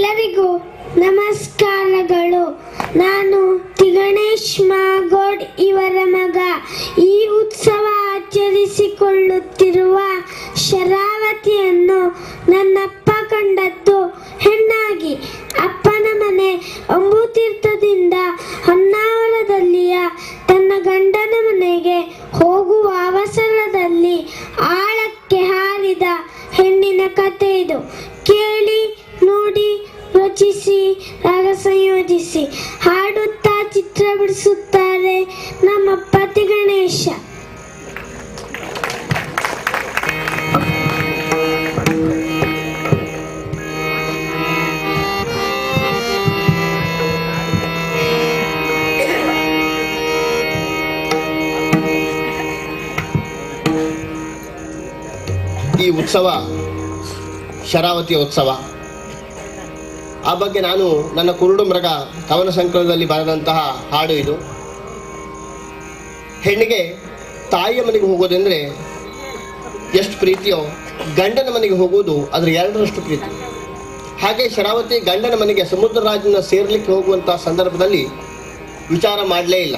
ಎಲ್ಲರಿಗೂ ನಮಸ್ಕಾರಗಳು. ನಾನು ತಿಗಣೇಶ್ ಮಾಗೋಡ್ ಇವರ ಮಗ. ಈ ಉತ್ಸವ ಆಚರಿಸಿಕೊಳ್ಳುತ್ತಿರುವ ಶರಾವತಿಯನ್ನು ನನ್ನಪ್ಪ ಕಂಡದ್ದು ಹೆಣ್ಣಾಗಿ. ಅಪ್ಪನ ಮನೆ ಅಂಬುತೀರ್ಥದಿಂದ ಹೊನ್ನಾವರದಲ್ಲಿಯ ತನ್ನ ಗಂಡನ ಮನೆಗೆ ಹೋಗುವ ಈ ಉತ್ಸವ, ಶರಾವತಿಯ ಉತ್ಸವ. ಆ ಬಗ್ಗೆ ನಾನು ನನ್ನ ಕುರುಡು ಮೃಗ ಕವನ ಸಂಕಲನದಲ್ಲಿ ಬರೆದಂತಹ ಹಾಡು ಇದು. ಹೆಣ್ಣಿಗೆ ತಾಯಿಯ ಮನೆಗೆ ಹೋಗೋದೆಂದರೆ ಎಷ್ಟು ಪ್ರೀತಿಯೋ, ಗಂಡನ ಮನೆಗೆ ಹೋಗುವುದು ಅದರ ಎರಡರಷ್ಟು ಪ್ರೀತಿ. ಹಾಗೆ ಶರಾವತಿ ಗಂಡನ ಮನೆಗೆ ಸಮುದ್ರ ರಾಜನ ಸೇರ್ಲಿಕ್ಕೆ ಹೋಗುವಂತಹ ಸಂದರ್ಭದಲ್ಲಿ ವಿಚಾರ ಮಾಡಲೇ ಇಲ್ಲ.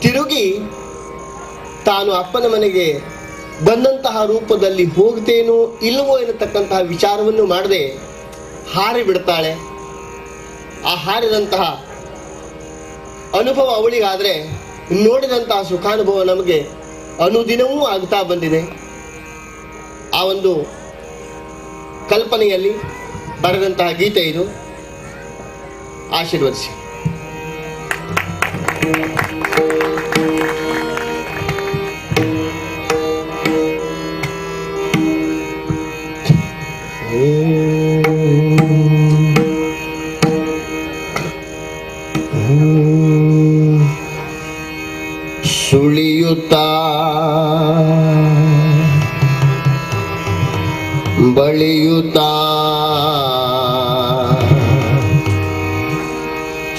ತಿರುಗಿ ತಾನು ಅಪ್ಪನ ಮನೆಗೆ ಬಂದಂತಹ ರೂಪದಲ್ಲಿ ಹೋಗ್ತೇನೋ ಇಲ್ಲವೋ ಎನ್ನತಕ್ಕಂತಹ ವಿಚಾರವನ್ನು ಮಾಡದೆ ಹಾರಿ ಬಿಡ್ತಾಳೆ. ಆ ಹಾರಿದಂತಹ ಅನುಭವ ಅವಳಿಗಾದರೆ ನೋಡಿದಂತಹ ಸುಖಾನುಭವ ನಮಗೆ ಅನುದಿನವೂ ಆಗ್ತಾ ಬಂದಿದೆ. ಆ ಒಂದು ಕಲ್ಪನೆಯಲ್ಲಿ ಬರೆದಂತಹ ಗೀತೆ ಇದು. ಆಶೀರ್ವದಿಸಿ. ಬಳಿಯುತ್ತ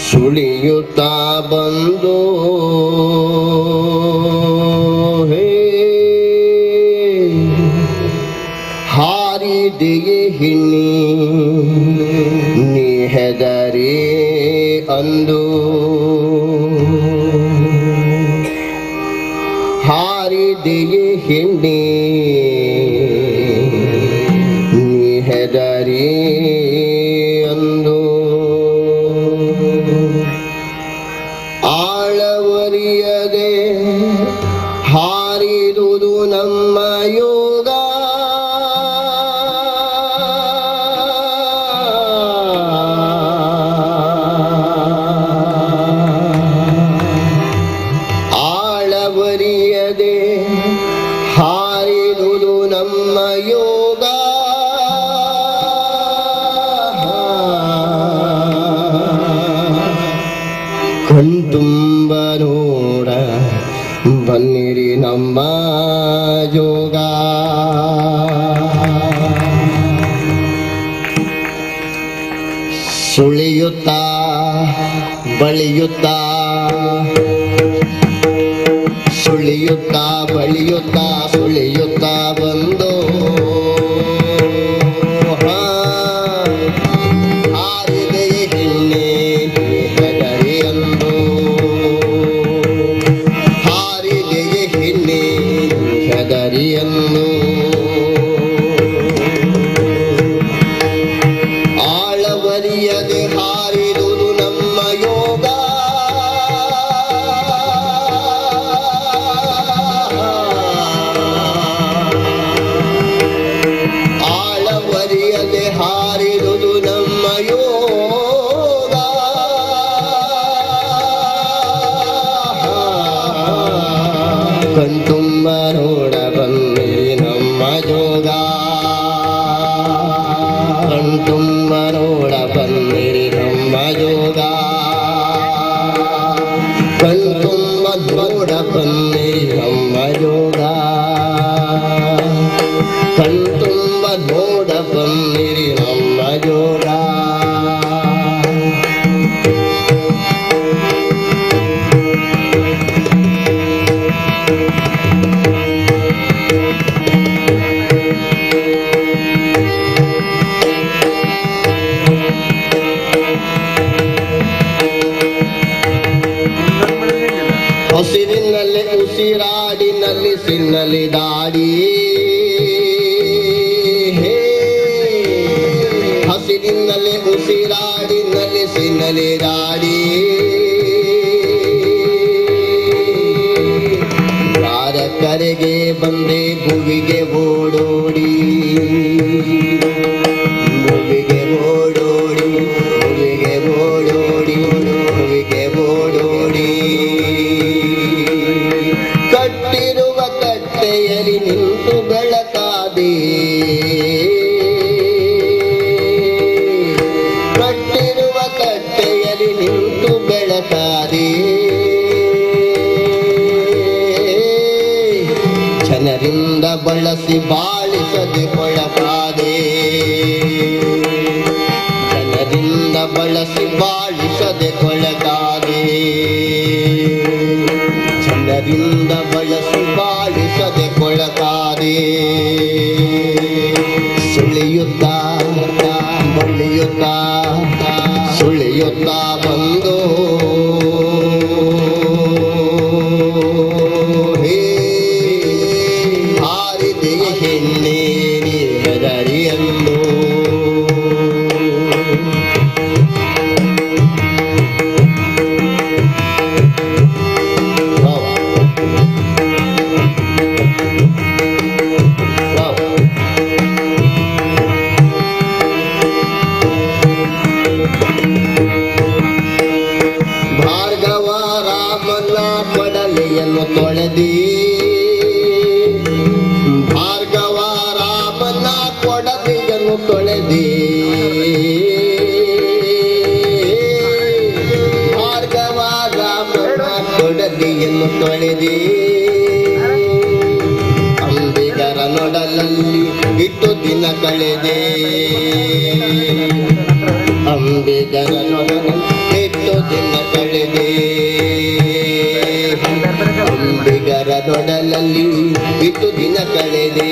ಸುಳಿಯುತ್ತಾ ಬಂದು ಹಾರಿದೆಯೇ ಹಿನ್ನಿ ನೀ ಹೆದರಿ ಅಂದು. ಹಾರಿದೆಯೇ ಹಿಂಡಿ ಬಳಿಯುತ್ತಾ? ಸುಳಿಯುತ್ತಾ ಬಳಿಯುತ್ತಾ ಸುಳಿಯುತ್ತಾ ಬಂದು? ಹಾ, ಆಳವರಿಯದೆ ಹಾರಿದುದು tum ಪ್ಯಾರೆಗೆ ಬಂದೆ ಗುವಿಗೆ ಓಡೋಡಿ. ಬಳಸಿ ಬಾಳಿಸದೆ ಕೊಳಕಾದೆ. ಜನರಿಂದ ಬಳಸಿ ಬಾಳಿಸದೆ ಕೊಳಕಾದೆ. ಜನರಿಂದ ಬಳಸಿ ಬಾಳಿಸದೆ ಕೊಳಕಾದೆ. ಸುಳಿಯುತ್ತ ಬಳಿಯುತ್ತ ಸುಳಿಯುತ್ತ ಬಂದು ತೊಳೆದಿ ಅಂಬಿಗರ ನೊಡಲಲ್ಲಿ ಇಟ್ಟು ದಿನ ಕಳೆದೆ. ಅಂಬಿಗರ ನೊಡಲಲ್ಲಿ ಇಟ್ಟು ದಿನ ಕಳೆದೆ. ಅಂಬಿಗರ ನೊಡಲಲ್ಲಿ ಇಟ್ಟು ದಿನ ಕಳೆದೆ.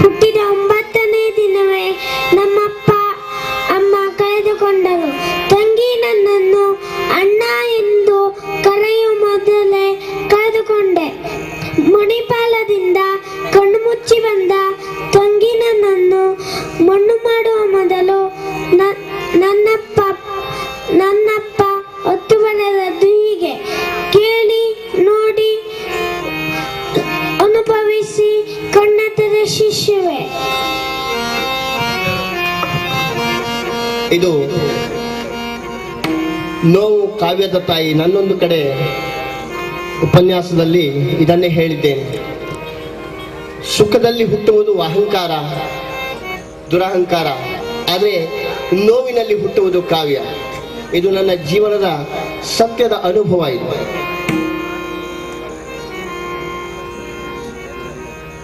ಹುಟ್ಟಿದ ಒಂಬತ್ತನೇ ದಿನವೇ ನಮ್ಮಪ್ಪ ಶಿಶುವೆ ಇದು ನೋವು ಕಾವ್ಯದ ತಾಯಿ ನನ್ನೊಂದು ಕಡೆ ಉಪನ್ಯಾಸದಲ್ಲಿ ಇದನ್ನೇ ಹೇಳಿದ್ದೇನೆ. ಸುಖದಲ್ಲಿ ಹುಟ್ಟುವುದು ಅಹಂಕಾರ, ದುರಹಂಕಾರ, ಆದರೆ ನೋವಿನಲ್ಲಿ ಹುಟ್ಟುವುದು ಕಾವ್ಯ. ಇದು ನನ್ನ ಜೀವನದ ಸತ್ಯದ ಅನುಭವ ಇದು.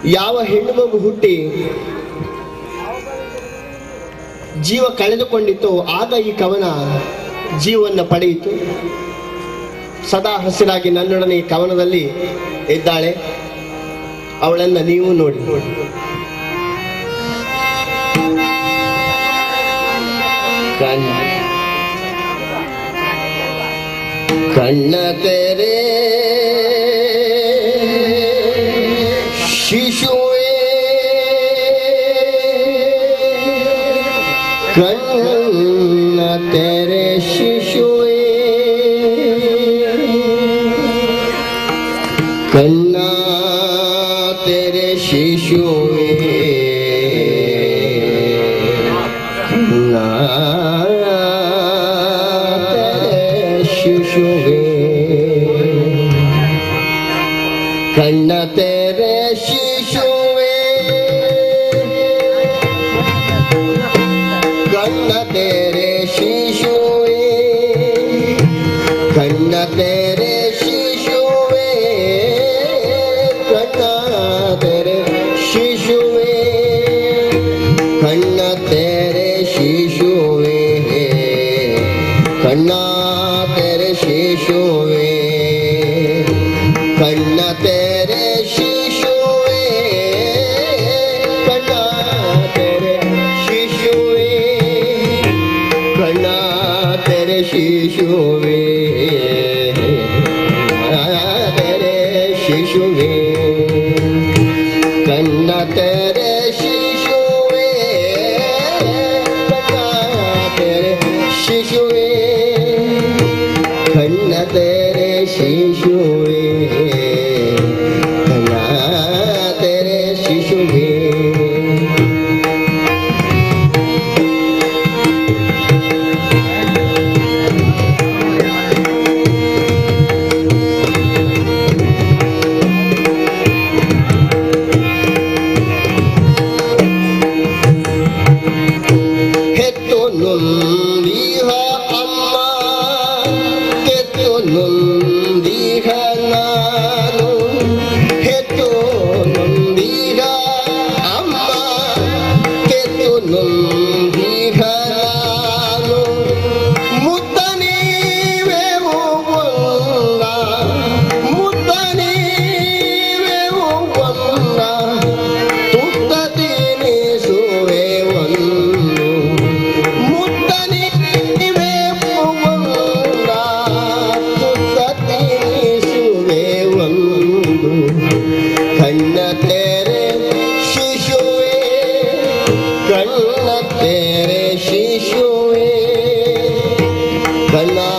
ಯಾವ ಹೆಣ್ಣು ಮಗು ಹುಟ್ಟಿ ಜೀವ ಕಳೆದುಕೊಂಡಿತ್ತು ಆಗ ಈ ಕವನ ಜೀವವನ್ನು ಪಡೆಯಿತು. ಸದಾ ಹಸಿರಾಗಿ ನನ್ನೊಡನೆ ಈ ಕವನದಲ್ಲಿ ಇದ್ದಾಳೆ. ಅವಳನ್ನ ನೀವು ನೋಡಿ. ಕಣ್ಣ ಕಣ್ಣ ತೆರೆ শিশু কন্না তেরে শিশু কন্না তেরে শিশু শিশু কন্না তে കണ്ണാത്തര ശിശുവേ കണ്ണത്തേര ശിശുവേ കണ്ണാത്തര ശിശുവേ കണ്ണാത്തര ശിശുവേ കണ്ണാത്തര ശിശുവേ കണ്ണത്തേര Kaila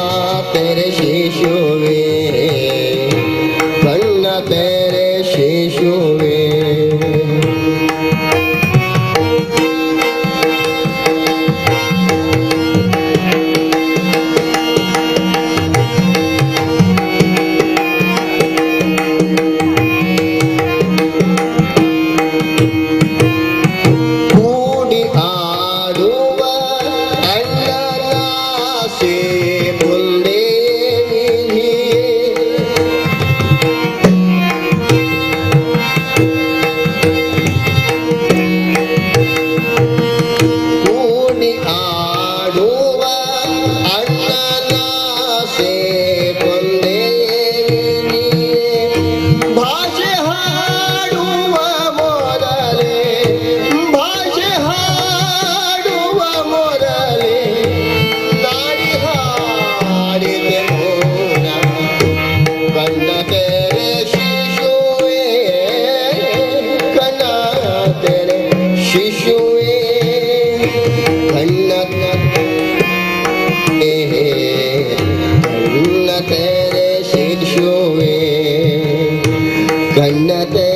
കണ്ണതേ